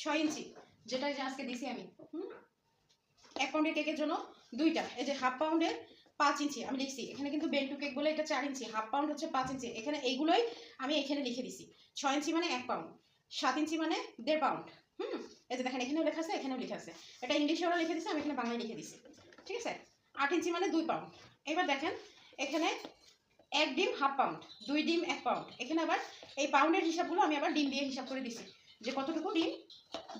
ছয় ইঞ্চি যেটা যে আজকে দিছি আমি। হুম? এক পাউন্ডের কেকের জন্য দুইটা। এই যে হাফ পাউন্ডের পাঁচ ইঞ্চি, আমি লিখছি। এখানে কিন্তু বেন্টু কেক বলে এটা চার ইঞ্চি হাফ পাউন্ড হচ্ছে পাঁচ ইঞ্চি। এখানে এইগুলোই আমি এখানে লিখে দিছি। ছয় ইঞ্চি মানে এক পাউন্ড সাত ইঞ্চি মানে দেড় পাউন্ড হুম? এই যে দেখেন, এখানেও লেখা আছে, এখানেও লেখা আছে। এটা ইংলিশে ওরা লিখে দিছে, আমি এখানে বাংলায় লিখে দিছি। ঠিক আছে? আট ইঞ্চি মানে দুই পাউন্ড এবার দেখেন, এখানে এক ডিম হাফ পাউন্ড দুই ডিম এক পাউন্ড এখানে আবার এই পাউন্ডের হিসাবগুলো আমি আবার ডিম দিয়ে হিসাব করে দিছি। যে কতটুকু ডিম?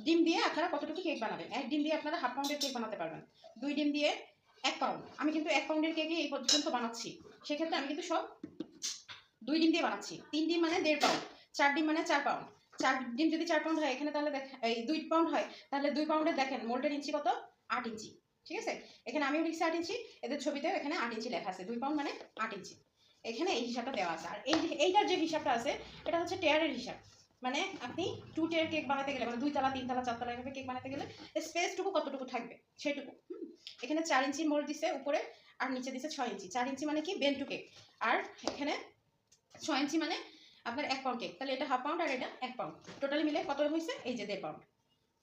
ডিম দিয়ে আপনারা কতটুকু কেক বানাবেন? এক ডিম দিয়ে আপনারা হাফ পাউন্ডের কেক বানাতে পারবেন। দুই ডিম দিয়ে এক পাউন্ড আমি কিন্তু এক পাউন্ডের কেকে এই পর্যন্ত বানাচ্ছি। সেক্ষেত্রে আমি কিন্তু সব দুই ডিম দিয়ে বানাচ্ছি। তিন ডিম মানে দেড় পাউন্ড চার ডিম মানে চার পাউন্ড চার ডিম যদি চার পাউন্ড হয়, এখানে তাহলে দেখ এই দুই পাউন্ড হয়, তাহলে দুই পাউন্ডের দেখেন, মোল্ডের ইঞ্চি কত? আট ইঞ্চি। ঠিক আছে? এখানে আমিও লিখছি আট ইঞ্চি। এদের ছবিতে এখানে আট ইঞ্চি লেখা আছে। দুই পাউন্ড মানে আট ইঞ্চি। এখানে এই হিসাবটা দেওয়া আছে। আর এই এইটার যে হিসাবটা আছে, এটা হচ্ছে টেয়ারের হিসাব। মানে আপনি টু টেয়ার কেক বানাতে গেলে মানে দুই তালা, তিন তালা, চার তালা এভাবে কেক বানাতে গেলে স্পেসটুকু কতটুকু থাকবে? সেটুকু। এখানে চার ইঞ্চির মোল দিছে উপরে আর নিচে দিছে ছয় ইঞ্চি। চার ইঞ্চি মানে কি? বেন্টু কেক আর এখানে ছয় ইঞ্চি মানে আপনার এক পাউন্ড কেক তাহলে এটা হাফ পাউন্ড আর এটা এক পাউন্ড টোটালি মিলে কত হয়েছে এই যে দেড় পাউন্ড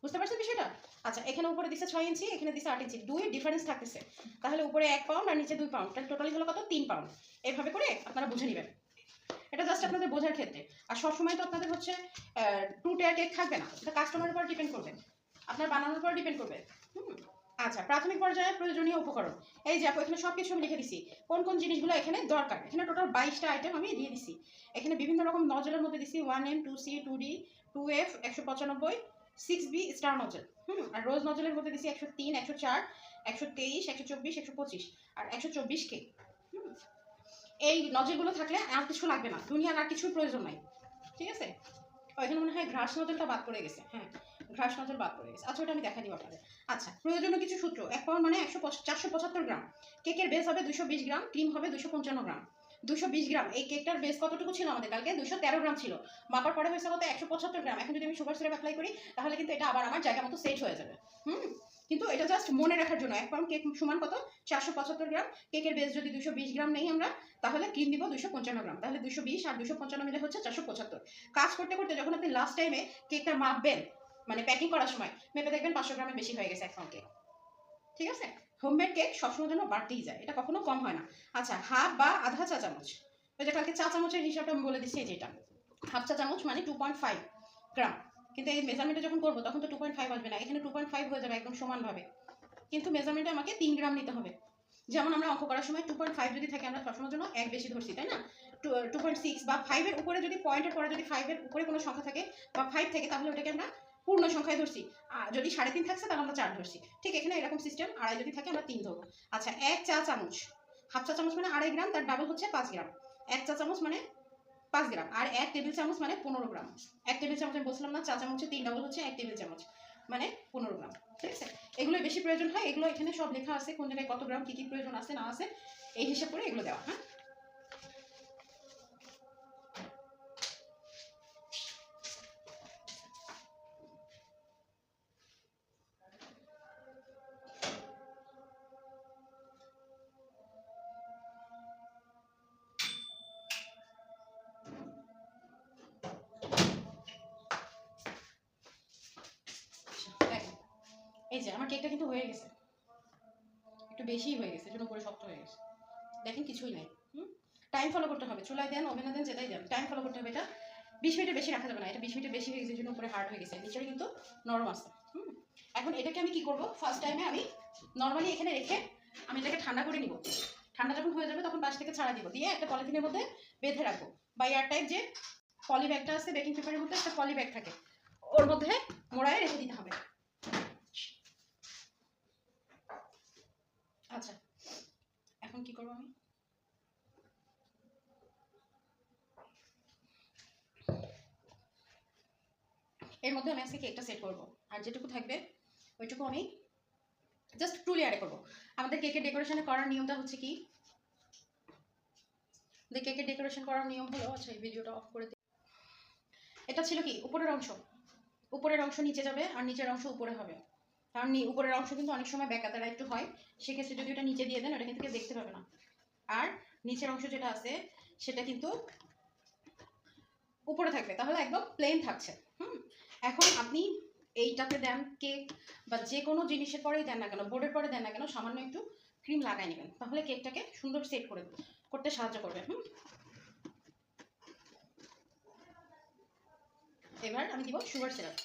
বুঝতে পারছেন বিষয়টা? আচ্ছা এখানে উপরে দিছে ছয় ইঞ্চি, এখানে দিছে আট ইঞ্চি। দুই ডিফারেন্স থাকতেছে। তাহলে উপরে এক পাউন্ড আর নিচে দুই পাউন্ড তাহলে টোটালি হলো কত? তিন পাউন্ড এভাবে করে আপনারা বুঝে নেবেন। এটা জাস্ট আপনাদের বোঝার ক্ষেত্রে। আর সবসময় তো আপনাদের হচ্ছে টু টেয়ার কেক থাকবে না। এটা কাস্টমারের উপর ডিপেন্ড করবে। আপনার বানানোর উপর ডিপেন্ড করবে। আচ্ছা প্রাথমিক পর্যায়ে প্রয়োজনীয় উপকরণ। এই যে আপু, এখানে সব কিছু আমি লিখে দিছি। কোন কোন জিনিসগুলো এখানে দরকার? এখানে টোটাল বাইশটা আইটেম আমি দিয়ে দিছি। এখানে বিভিন্ন রকম নজলের মধ্যে দিছি। One M two C two D two F একশো পঁচানব্বই সিক্স বি স্টার নজল হুম? আর রোজ নজলের মধ্যে দিছি একশো তিন, একশো চার, একশো তেইশ, একশো চব্বিশ, একশো পঁচিশ। আর একশো চব্বিশ কে এই নজলগুলো থাকলে আর কিছু লাগবে না। দুনিয়ার আর কিছুর প্রয়োজন নাই। ঠিক আছে? ও, এখানে মনে হয় ঘ্রাস নজলটা বাদ পড়ে গেছে। হ্যাঁ ঘ্রাস নজল বাদ পড়ে গেছে। আচ্ছা ওটা আমি দেখা দিব আপনাদের। আচ্ছা প্রয়োজনীয় কিছু সূত্র। এক পাউন্ড মানে একশো চারশো পঁচাত্তর গ্রাম। কেকের বেস হবে দুশো বিশ গ্রাম ক্রিম হবে দুশো পঞ্চান্ন গ্রাম। দুশো বিশ গ্রাম এই কেকটার বেস কতটুকু ছিল আমাদের কালকে? দুশো তেরো গ্রাম ছিল। মাপার পরে হয়েছে কত? একশো পঁচাত্তর গ্রাম। এখন যদি আমি সুগার সিরাপ অ্যাপ্লাই করি তাহলে কিন্তু এটা আবার আমার জায়গা মতো সেট হয়ে যাবে। হুম? কিন্তু এটা জাস্ট মনে রাখার জন্য, এক পাউন্ড কেক সমান কত? চারশো পঁচাত্তর গ্রাম। কেকের বেস যদি দুশো বিশ গ্রাম নেই আমরা, তাহলে ক্রিম দিব দুশো পঞ্চান্ন গ্রাম। তাহলে দুশো বিশ আর দুশো পঞ্চান্ন মিলে হচ্ছে চারশো পঁচাত্তর। কাজ করতে করতে যখন আপনি লাস্ট টাইমে কেকটা মাপবেন মানে প্যাকিং করার সময়, মেপে দেখবেন পাঁচশো গ্রামের বেশি হয়ে গেছে এক পাউন্ড কেক ঠিক আছে? হোমমেড কেক সবসময় জন্য বাড়তেই যায়। এটা কখনো কম হয় না। আচ্ছা হাফ বা আধা চা চামচ। ওই যে কালকে চা চামচের হিসাবটা আমি বলে দিচ্ছি যেটা হাফ চা চামচ মানে টু পয়েন্ট ফাইভ গ্রাম। কিন্তু এই মেজারমেন্টে যখন করব, তখন তো টু পয়েন্ট ফাইভ আসবে না। এখানে টু পয়েন্ট ফাইভ হয়ে যাবে একদম সমানভাবে। কিন্তু মেজারমেন্টে আমাকে তিন গ্রাম নিতে হবে। যেমন আমরা অঙ্ক করার সময় টু পয়েন্ট ফাইভ যদি থাকে, আমরা সবসময়ের জন্য এক বেশি ধরছি, তাই না? টু টু পয়েন্ট সিক্স বা ফাইভের উপরে যদি পয়েন্টের পরে যদি ফাইভের উপরে কোনো সংখ্যা থাকে বা ফাইভ থাকে, তাহলে ওটাকে আমরা পূর্ণ সংখ্যায় ধরছি। আর যদি সাড়ে তিন থাকছে, তাহলে আমরা চার ধরছি। ঠিক এখানে এরকম সিস্টেম আড়াই যদি থাকে, আমরা তিন ধরবো। আচ্ছা এক চা চামচ। হাফ চা চামচ মানে আড়াই গ্রাম, তার ডাবল হচ্ছে পাঁচ গ্রাম। এক চা চামচ মানে পাঁচ গ্রাম। আর এক টেবিল চামচ মানে পনেরো গ্রাম। এক টেবিল চামচ আমি বলছিলাম না চা চামচে তিন ডাবল হচ্ছে এক টেবিল চামচ মানে পনেরো গ্রাম। ঠিক আছে? এগুলো বেশি প্রয়োজন হয়। এগুলো এখানে সব লেখা আছে, কোন জায়গায় কত গ্রাম, কী কী প্রয়োজন আছে, না আছে, এই হিসাব করে এগুলো দেওয়া হ্যাঁ? এই যে, আমার কেকটা কিন্তু হয়ে গেছে। একটু বেশিই হয়ে গেছে, এজন্য উপরে শক্ত হয়ে গেছে। দেখেন কিছুই নাই, হুম? টাইম ফলো করতে হবে, চুলায় দেন, ওভেনে দেন, যেটাই দেন টাইম ফলো করতে হবে এটা। বিশ মিনিটের বেশি রাখা যাবে না, এটা বিশ মিনিটের বেশি হয়ে গেছে, এজন্য উপরে হার্ড হয়ে গেছে নিচে কিন্তু নরম আছে এখন এটাকে আমি কি করব? ফার্স্ট টাইমে আমি নর্মালি এখানে রেখে আমি এটাকে ঠান্ডা করে নিব। ঠান্ডা যখন হয়ে যাবে তখন পাশ থেকে ছাড়া দিব, দিয়ে একটা পলিথিনের মধ্যে বেঁধে রাখব। বা এয়ার টাইপ যে পলি ব্যাগটা আছে বেকিং পেপারের মধ্যে একটা পলি ব্যাগ থাকে, ওর মধ্যে মোড়ায় রেখে দিতে হবে আচ্ছা এখন কি করব আমি এর মধ্যে আমি আজকে কেকটা সেট করব আর যেটুকু থাকবে, ওইটুকু আমি জাস্ট টু লেয়ারে করব। আমাদের কেকের ডেকোরেশনে করার নিয়মটা হচ্ছে কি? আমাদের কেকের ডেকোরেশন করার নিয়ম হলো আচ্ছা এই ভিডিওটা অফ করে দিই। এটা ছিল কি? উপরের অংশ। উপরের অংশ নিচে যাবে আর নিচের অংশ উপরে হবে। কারণ উপরের অংশ কিন্তু অনেক সময় ব্যাকাতারা একটু হয়। সেক্ষেত্রে যদি ওটা নিচে দিয়ে দেন, ওটা কিন্তু দেখতে পাবে না। আর নিচের অংশ যেটা আছে, সেটা কিন্তু উপরে থাকবে। তাহলে একদম প্লেন থাকছে। হুম? এখন আপনি এইটাতে দেন কেক বা যে কোনো জিনিসের পরেই দেন না কেন, বোর্ডের পরে দেন না কেন, সামান্য একটু ক্রিম লাগাই নেবেন। তাহলে কেকটাকে সুন্দর সেট করে করতে সাহায্য করবে, হুম? এবার আমি দিব সুগার সিরাপ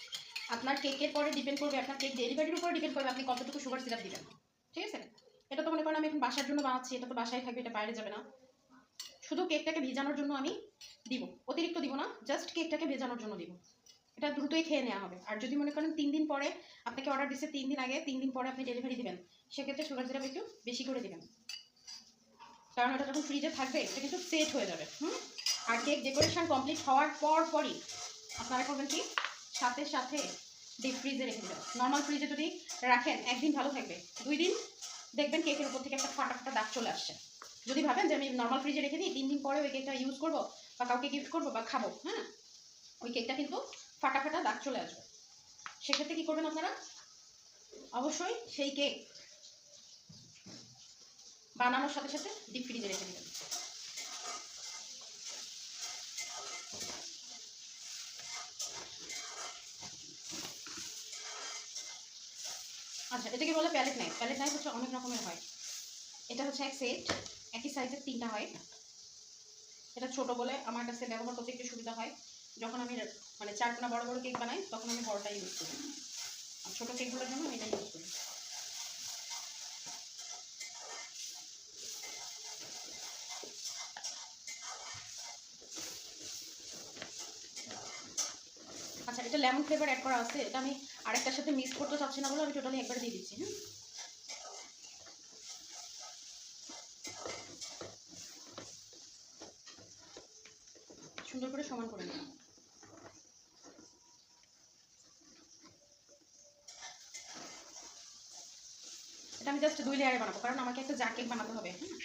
আপনার কেকের পরে ডিপেন্ড করবে, আপনার কেক ডেলিভারির উপরে ডিপেন্ড করবে আপনি কতটুকু সুগার সিরাপ দিবেন, ঠিক আছে? এটা তো মনে করেন আমি এখন বাসার জন্য বানাচ্ছি, এটা তো বাসায় থাকবে, এটা বাইরে যাবে না। শুধু কেকটাকে ভেজানোর জন্য আমি দিব, অতিরিক্ত দিব না জাস্ট কেকটাকে ভেজানোর জন্য দিব। এটা দ্রুতই খেয়ে নেওয়া হবে। আর যদি মনে করেন তিন দিন পরে আপনাকে অর্ডার দিচ্ছে তিন দিন আগে, তিন দিন পরে আপনি ডেলিভারি দেবেন, সেক্ষেত্রে সুগার সিরাপ একটু বেশি করে দিবেন। কারণ ওটা যখন ফ্রিজে থাকবে, এটা কিন্তু সেট হয়ে যাবে, হুম? আর কেক ডেকোরেশন কমপ্লিট হওয়ার পর পরই আপনারা করবেন কি? সাথে সাথে ডিপ ফ্রিজে রেখে দেবেন। নর্মাল ফ্রিজে যদি রাখেন, একদিন ভালো থাকবে। দুই দিন দেখবেন কেকের উপর থেকে একটা ফাটা ফাটা দাগ চলে আসছে। যদি ভাবেন যে আমি নর্মাল ফ্রিজে রেখে দিই, তিন দিন পরে ওই কেকটা ইউজ করব বা কাউকে গিফট করব বা খাব হ্যাঁ ওই কেকটা কিন্তু ফাটা ফাটা দাগ চলে আসবে। সেক্ষেত্রে কী করবেন আপনারা? অবশ্যই সেই কেক বানানোর সাথে সাথে ডিপ ফ্রিজে রেখে দেবেন। আচ্ছা এটাকে বলে প্যালেট নাইফ প্যালেট নাইফ হচ্ছে অনেক রকমের হয়। এটা হচ্ছে এক সেট একই সাইজের তিনটা হয়। এটা ছোট বলে আমার কাছে ব্যবহার করতে একটু সুবিধা হয়। যখন আমি মানে চারকোনা বড় বড় কেক বানাই, তখন আমি বড়টা ইউজ করি। আর ছোটো কেকগুলোর জন্য আমি এটা ইউজ করি। আচ্ছা এটা লেমন ফ্লেভার অ্যাড করা আছে, এটা আমি আরেকটার সাথে মিক্স করতে চাচ্ছি না বলে আমি টোটালি একবার দিয়ে দিচ্ছি হ্যাঁ সুন্দর করে সমান করে নিলাম এটা আমি জাস্ট দুই লেয়ারে বানাবো, কারণ আমাকে একটা জ্যাকেট বানাতে হবে হ্যাঁ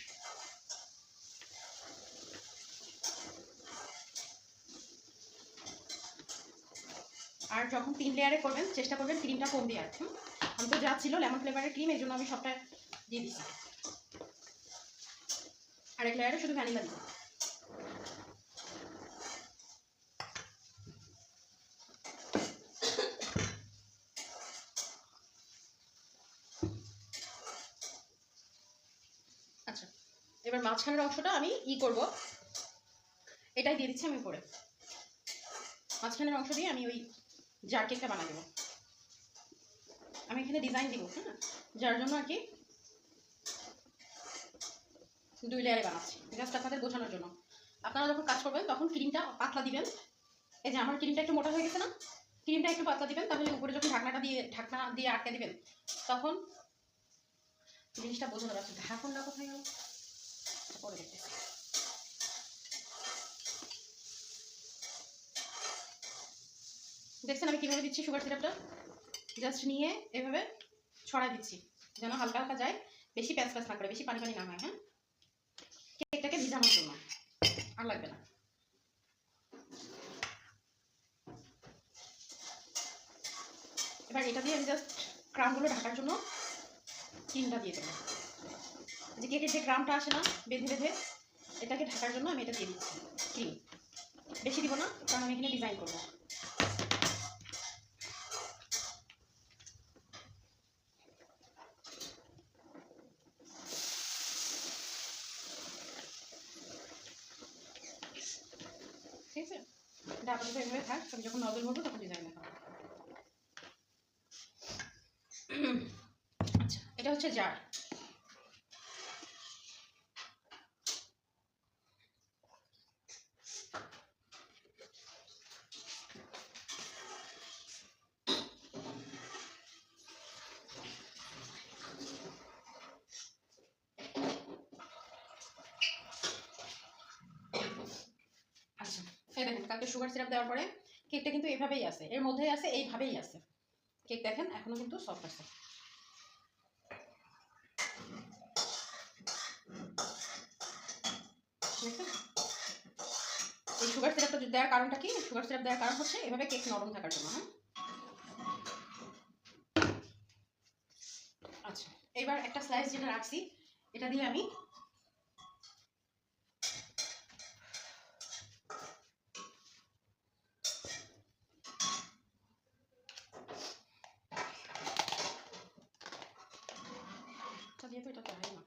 আর যখন তিন লেয়ারে করবেন, চেষ্টা করবেন ক্রিমটা কম দেওয়ার, হুম? আমি তো যা ছিল লেমন ফ্লেভারের ক্রিম এই জন্য আমি সবটা দিয়ে দিচ্ছি আর এক লেয়ারে শুধু ভ্যানিলা দিব আচ্ছা এবার মাঝখানের অংশটা আমি ই করব। এটাই দিয়ে দিচ্ছি আমি উপরে। মাঝখানের অংশ দিয়ে আমি ওই জার কেকটা বানাই দেবো। আমি এখানে ডিজাইন দিব হ্যাঁ? যার জন্য আর কি দুই লেয়ারে বানাচ্ছি। জাস্ট আপনাদের বোঝানোর জন্য। আপনারা যখন কাজ করবেন, তখন ক্রিমটা পাতলা দিবেন। এই যে আমার ক্রিমটা একটু মোটা হয়ে গেছে না? ক্রিমটা একটু পাতলা দিবেন, তাহলে উপরে যখন ঢাকনাটা দিয়ে, ঢাকনা দিয়ে আটকে দিবেন, তখন জিনিসটা বোঝা যাবে ঢাকনটা কোথায় গেল? আচ্ছা, পরে দেখছেন আমি কীভাবে দিচ্ছি সুগার সিরাপটা জাস্ট নিয়ে এভাবে ছড়াই দিচ্ছি যেন হালকা হালকা যায় বেশি প্যাঁচ প্যাঁচ না করে বেশি পানি পানি না হয় হ্যাঁ? কেকটাকে ভিজানোর জন্য আর লাগবে না। এবার এটা দিয়ে আমি জাস্ট ক্রামগুলো ঢাকার জন্য ক্রিমটা দিয়ে দেবো। যে কেকের যে ক্রামটা আসে না, বেঁধে বেঁধে, এটাকে ঢাকার জন্য আমি এটা দিয়ে দিচ্ছি। ক্রিম বেশি দিব না, কারণ আমি এখানে ডিজাইন করব ঠিক আছে? এটা এভাবে থাক, আমি যখন তখন ডিজাইন আচ্ছা এটা হচ্ছে জার আচ্ছা এই দেখেন, কালকে সুগার সিরাপ দেওয়ার পরে কেকটা কিন্তু এভাবেই আছে। এর মধ্যেই আছে, এইভাবেই আছে। কেক দেখেন, এখনও কিন্তু সফট আছে? এই সুগার সিরাপটা দেওয়ার কারণটা কি? সুগার সিরাপ দেওয়ার কারণ হচ্ছে এভাবে কেক নরম থাকার জন্য হ্যাঁ? আচ্ছা এবার একটা স্লাইস যেটা রাখছি, এটা দিয়ে আমি যেহেতু এটা চাই না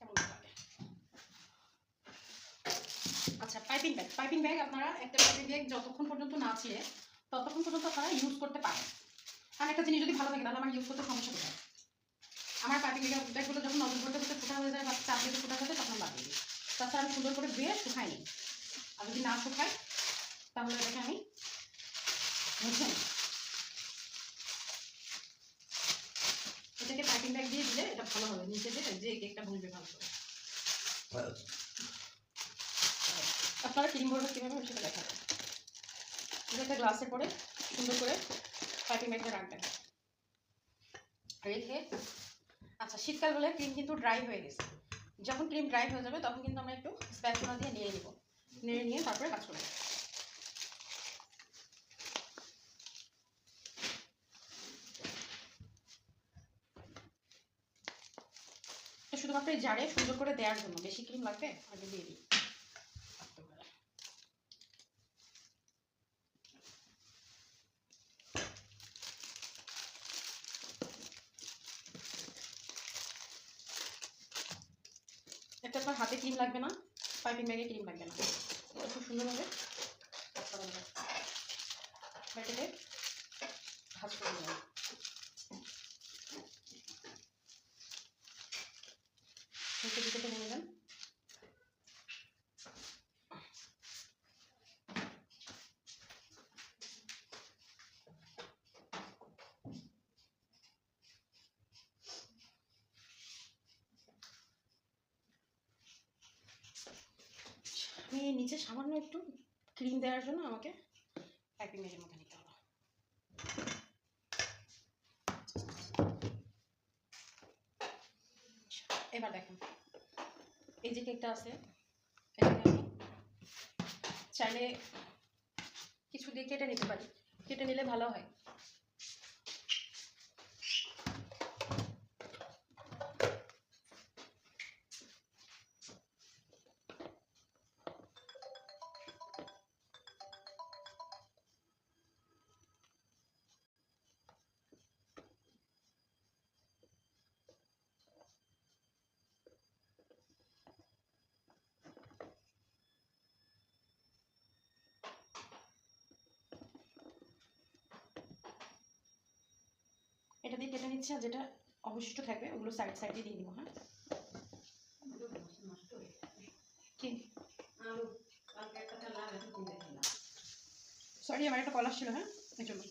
কেমন লাগে আচ্ছা পাইপিং ব্যাগ। পাইপিং ব্যাগ আপনারা একটা পাইপিং ব্যাগ যতক্ষণ পর্যন্ত না ছিঁড়ে ততক্ষণ পর্যন্ত আপনারা ইউজ করতে পারেন। আর একটা জিনিস যদি ভালো থাকে তাহলে আমার ইউজ করতে সমস্যা কোথায়? আমার পাইপিং ব্যাগ ব্যাগগুলো যখন নজর করতে করতে ফোটা হয়ে যায় বা চাপ দিতে ফোটা হয়ে যায়, তখন দিয়ে দিই। তাছাড়া আমি সুন্দর করে ধুয়ে শুকাই নিই আর যদি না শুকাই, তাহলে এটাকে আমি মুছে নিই এটাকে পাইপিং ব্যাগ দিয়ে দিলে এটা ভালো হবে, নিচে যে কেকটা বুঝবে ভালো করে। আপনারা ক্রিম ভরবে কীভাবে আমি সেটা দেখাবো একটা গ্লাসে করে সুন্দর করে পাইপিং ব্যাগটা রাখবেন। রেখে আচ্ছা শীতকাল বলে ক্রিম কিন্তু ড্রাই হয়ে গেছে। যখন ক্রিম ড্রাই হয়ে যাবে তখন কিন্তু আমরা একটু স্প্যাচুলা দিয়ে নিয়ে নিব। নিয়ে নিয়ে তারপরে কাজ করব। শুধুমাত্র জারে সুন্দর করে দেওয়ার জন্য, বেশি ক্রিম লাগবে আগে দিয়ে দিই থাকতে পারে। আপনার হাতে ক্রিম লাগবে না, পাইপিং ব্যাগে ক্রিম লাগবে না। খুব সুন্দরভাবে ব্যাটারে ভাজ করে যাবে নিচে দিকে টেনে নেবেন আমি নিচে সামান্য একটু ক্রিম দেওয়ার জন্য আমাকে পাইপিং ব্যাগের মধ্যে নিতে হবে। এবার দেখেন, এই যে কেকটা আছে চাইলে কিছু দিয়ে কেটে নিতে পারি। কেটে নিলে ভালো হয়। কেটে নিচ্ছি আর যেটা অবশিষ্ট থাকবে, ওগুলো সাইড সাইডে দিয়ে দিব হ্যাঁ? সরি আমার একটা কলার ছিল হ্যাঁ? জন্য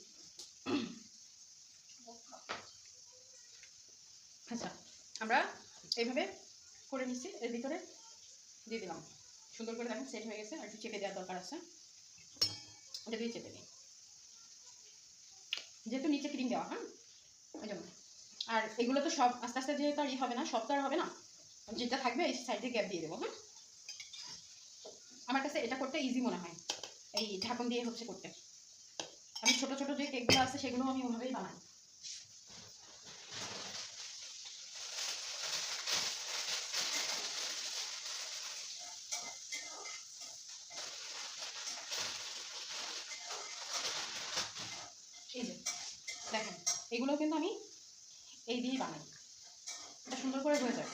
আচ্ছা আমরা এইভাবে করে নিচ্ছি, এর ভিতরে দিয়ে দিলাম। সুন্দর করে দেখেন সেট হয়ে গেছে, আর একটু চেপে দেওয়ার দরকার আছে। এটা দিয়ে চেপে দিই। যেহেতু নিচে ক্রিম দেওয়া হ্যাঁ? আর এগুলো তো সব আস্তে আস্তে যেহেতু আর ই হবে না, সব তো আর হবে না, যেটা থাকবে এই সাইডে গ্যাপ দিয়ে দেবো হ্যাঁ? আমার কাছে এটা করতে ইজি মনে হয়, এই ঢাকন দিয়ে হচ্ছে করতে। আমি ছোট ছোট যে কেকগুলো আছে সেগুলো আমি ওভাবেই বানাই এই যে দেখেন এগুলো কিন্তু আমি এই দিয়েই বানাই। এটা সুন্দর করে হয়ে যায়।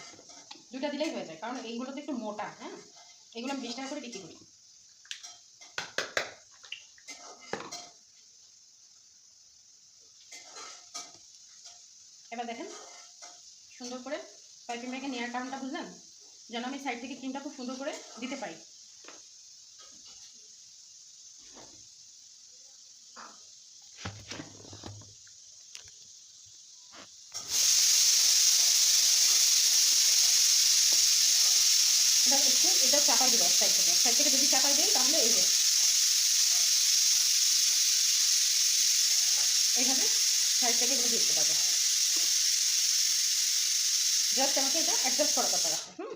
দুটা দিলেই হয়ে যায়, কারণ এইগুলো তো একটু মোটা হ্যাঁ? এগুলো আমি বিশ টাকা করে বিক্রি করি। এবার দেখেন, সুন্দর করে পাইপিং ব্যাগে নেওয়ার কারণটা বুঝলেন? যেন আমি সাইড থেকে ক্রিমটা খুব সুন্দর করে দিতে পারি এটা একটু এটা চাপাই দেবো সাইড থেকে সাইড থেকে যদি চাপাই দিই তাহলে এই যে এইভাবে সাইড থেকে এগুলো দেখতে পাবো। জাস্ট আমাকে এটা অ্যাডজাস্ট করার কথা রাখো হুম?